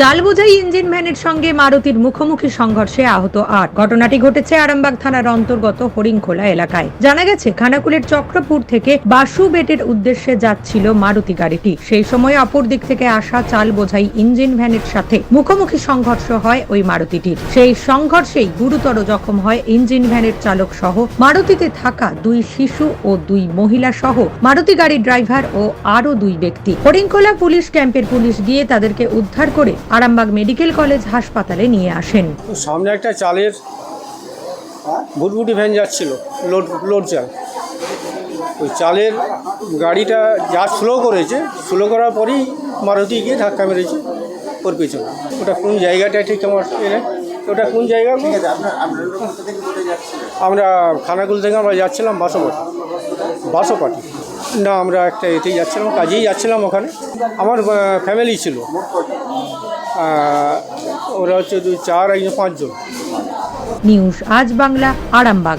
চাল বোঝাই ইঞ্জিন ভ্যানের সঙ্গে মারুতির মুখোমুখি সংঘর্ষে আহত আট। ঘটনাটি ঘটেছে আরামবাগ থানার অন্তর্গত হরিংখোলা এলাকায়। জানা গেছে, খানাকুলের চক্রপুর থেকে বাসু বেটের উদ্দেশ্যে যাচ্ছিল মারুতি গাড়িটি। সেই সময় অপর দিক থেকে আসা চাল বোঝাই ইঞ্জিন ভ্যানের সাথে মুখোমুখি সংঘর্ষ হয় ওই মারুতিটির। সেই সংঘর্ষেই গুরুতর জখম হয় ইঞ্জিন ভ্যানের চালক সহ মারুতিতে থাকা দুই শিশু ও দুই মহিলা সহ মারুতি গাড়ির ড্রাইভার ও আরও দুই ব্যক্তি। হরিংখোলা পুলিশ ক্যাম্পের পুলিশ গিয়ে তাদেরকে উদ্ধার করে আরামবাগ মেডিকেল কলেজ হাসপাতালে নিয়ে আসেন। সামনে একটা চালের ভুটভুটি ভ্যান যাচ্ছিল লোড লোড চাল। ওই চালের গাড়িটা যা স্লো করেছে স্লো করার পরেই মারুতি গিয়ে ধাক্কা মেরেছে ওর পেছনে। ওটা কোন জায়গাটা ঠিক আমার এনে ওটা কোন জায়গা? আমরা খানাকুল থেকে আমরা যাচ্ছিলাম বাসোপাটি বাসোপাটি না আমরা একটা এতেই যাচ্ছিলাম কাজেই যাচ্ছিলাম ওখানে। আমার ফ্যামিলি ছিল। ওরা হচ্ছে চার একজন পাঁচজন। নিউজ আজ বাংলা আরামবাগ।